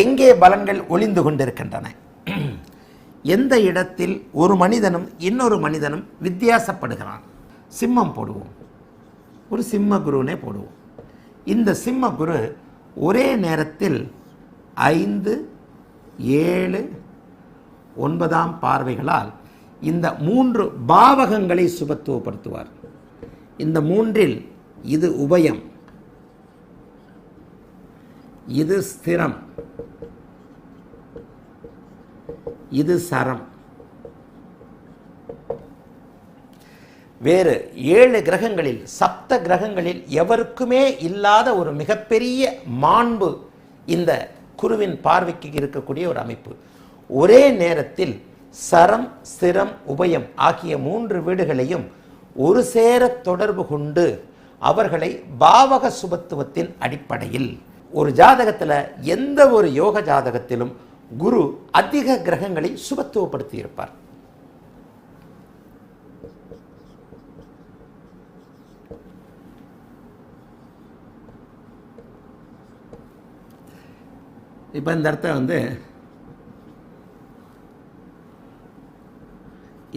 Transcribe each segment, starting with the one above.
எங்கே பலன்கள் ஒளிந்து கொண்டிருக்கின்றன? எந்த இடத்தில் ஒரு மனிதனும் இன்னொரு மனிதனும் வித்தியாசப்படுகிறான்? சிம்மம் போடுவோம். ஒரு சிம்ம குருனே போடுவோம். இந்த சிம்ம குரு ஒரே நேரத்தில் ஐந்து ஏழு ஒன்பதாம் பார்வைகளால் இந்த மூன்று பாவகங்களை சுபத்துவப்படுத்துவார். இந்த மூன்றில் இது உபயம் இது ஸ்திரம். இது சரம். வேறு ஏழு கிரகங்களில் சப்த கிரகங்களில் எவருக்குமே இல்லாத ஒரு மிகப்பெரிய மாண்பு இந்த குருவின் பார்வைக்கு இருக்கக்கூடிய ஒரு அமைப்பு. ஒரே நேரத்தில் சரம் ஸ்திரம் உபயம் ஆகிய மூன்று வீடுகளையும் ஒரு சேர தொடர்பு கொண்டு அவர்களை பாவக சுபத்துவத்தின் அடிப்படையில். ஒரு ஜாதகத்தில் எந்த ஒரு யோக ஜாதகத்திலும் குரு அதிக கிரகங்களை சுபத்துவப்படுத்தி இருப்பார் இப்போ இந்த இடத்த வந்து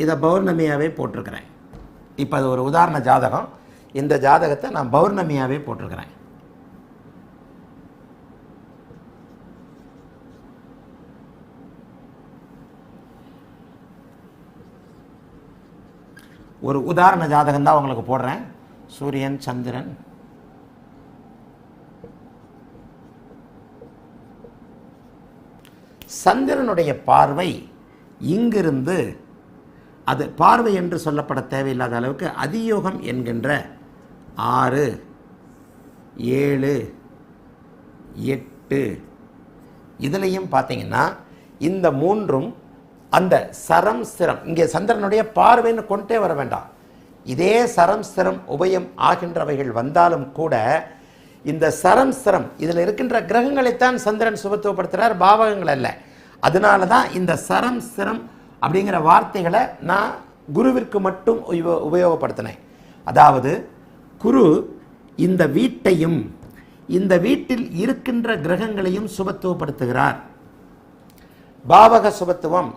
இதை பௌர்ணமியாகவே போட்டிருக்கிறேன். இப்போ அது ஒரு உதாரண ஜாதகம். இந்த ஜாதகத்தை நான் பௌர்ணமியாகவே போட்டிருக்கிறேன். ஒரு உதாரண ஜாதகம் தான் உங்களுக்கு போடுறேன். சூரியன் சந்திரன். சந்திரனுடைய பார்வை இங்கிருந்து அது பார்வை என்று சொல்லப்பட தேவையில்லாத அளவுக்கு அதியோகம் என்கின்ற ஆறு ஏழு எட்டு இதுலேயும் பார்த்தீங்கன்னா இந்த மூன்றும் அந்த சரம் ஸ்திரம் இங்கே சந்திரனுடைய பார்வைன்னு கொண்டே வர வேண்டாம். இதே சரம் ஸ்திரம் உபயம் ஆகின்றவைகள் வந்தாலும் கூட இந்த சரம் ஸ்திரம் இதில் இருக்கின்ற கிரகங்களைத்தான் சந்திரன் சுபத்துவப்படுத்துகிறார் பாவகங்கள் அல்ல. அதனால தான் இந்த சரம் ஸ்திரம் அப்படிங்கிற வார்த்தைகளை நான் குருவிற்கு மட்டும் உபயோ- உபயோகப்படுத்தினேன். அதாவது குரு இந்த வீட்டையும் இந்த வீட்டில் இருக்கின்ற கிரகங்களையும் சுபத்துவப்படுத்துகிறார். பாவக சுபத்துவம்